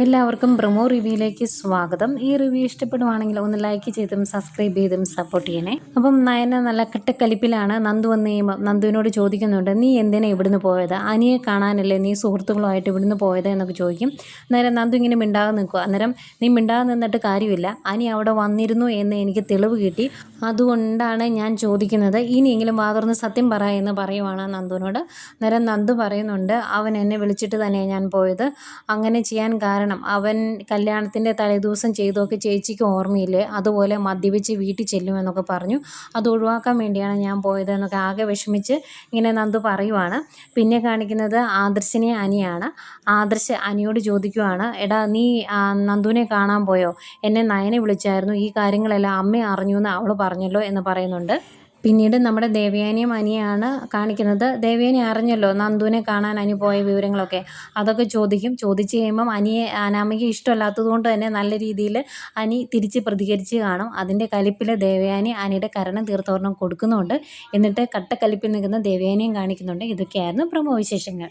എല്ലാവർക്കും ബ്രമോ റിവ്യൂയിലേക്ക് സ്വാഗതം. ഈ റിവ്യൂ ഇഷ്ടപ്പെടുവാണെങ്കിൽ ഒന്ന് ലൈക്ക് ചെയ്തും സബ്സ്ക്രൈബ് ചെയ്തും സപ്പോർട്ട് ചെയ്യണേ. അപ്പം നയന നല്ല കെട്ടക്കലിപ്പിലാണ് നന്ദു വന്ന് നന്ദുവിനോട് ചോദിക്കുന്നുണ്ട് നീ എന്തിനാ ഇവിടുന്ന് പോയത്? അനിയെ കാണാനല്ലേ നീ സുഹൃത്തുക്കളുമായിട്ട് ഇവിടുന്ന് പോയത്? എന്നൊക്കെ ചോദിക്കും. അന്നേരം നന്ദു ഇങ്ങനെ മിണ്ടാതെ നിൽക്കുക അന്നേരം നീ മിണ്ടാതെ നിന്നിട്ട് കാര്യമില്ല. അനി അവിടെ വന്നിരുന്നു എന്ന് എനിക്ക് തെളിവ് കിട്ടി. അതുകൊണ്ടാണ് ഞാൻ ചോദിക്കുന്നത്. ഇനിയെങ്കിലും വാതുറന്ന് സത്യം പറ എന്ന് പറയുവാണ് നന്ദുവിനോട്. അന്നേരം നന്ദു പറയുന്നുണ്ട് അവൻ എന്നെ വിളിച്ചിട്ട് തന്നെയാണ് ഞാൻ പോയത്. അങ്ങനെ ചെയ്യാൻ കാരണം അവൻ കല്യാണത്തിന്റെ തലേദിവസം ചെയ്തൊക്കെ ചേച്ചിക്ക് ഓർമ്മയില്ലേ? അതുപോലെ മദ്യപിച്ച് വീട്ടിൽ ചെല്ലുമെന്നൊക്കെ പറഞ്ഞു. അത് ഒഴിവാക്കാൻ വേണ്ടിയാണ് ഞാൻ പോയത് എന്നൊക്കെ ആകെ വിഷമിച്ച് ഇങ്ങനെ നന്ദു പറയുവാണ്. പിന്നെ കാണിക്കുന്നത് ആദർശിനെ അനിയാണ്. ആദർശ് അനിയോട് ചോദിക്കുവാണ് എടാ നീ നന്ദുവിനെ കാണാൻ പോയോ? എന്നെ നയനെ വിളിച്ചായിരുന്നു. ഈ കാര്യങ്ങളെല്ലാം അമ്മ അറിഞ്ഞു എന്ന് അവൾ പറഞ്ഞല്ലോ എന്ന് പറയുന്നുണ്ട്. പിന്നീട് നമ്മുടെ ദേവയാനിയും അനിയാണ് കാണിക്കുന്നത്. ദേവയാനി അറിഞ്ഞല്ലോ നന്ദുവിനെ കാണാൻ അനി പോയ വിവരങ്ങളൊക്കെ. അതൊക്കെ ചോദിക്കും. ചോദിച്ചു കഴിയുമ്പം അനിയെ അനാമയ്ക്ക് ഇഷ്ടമല്ലാത്തത് കൊണ്ട് തന്നെ നല്ല രീതിയിൽ അനി തിരിച്ച് പ്രതികരിച്ച് കാണും. അതിന്റെ കലിപ്പിൽ ദേവയാനി അനിയുടെ കരണം തീർത്തോരണം കൊടുക്കുന്നുണ്ട്. എന്നിട്ട് കട്ടക്കലിപ്പിൽ നിൽക്കുന്ന ദേവയാനിയും കാണിക്കുന്നുണ്ട്. ഇതൊക്കെയായിരുന്നു പ്രമോ വിശേഷങ്ങൾ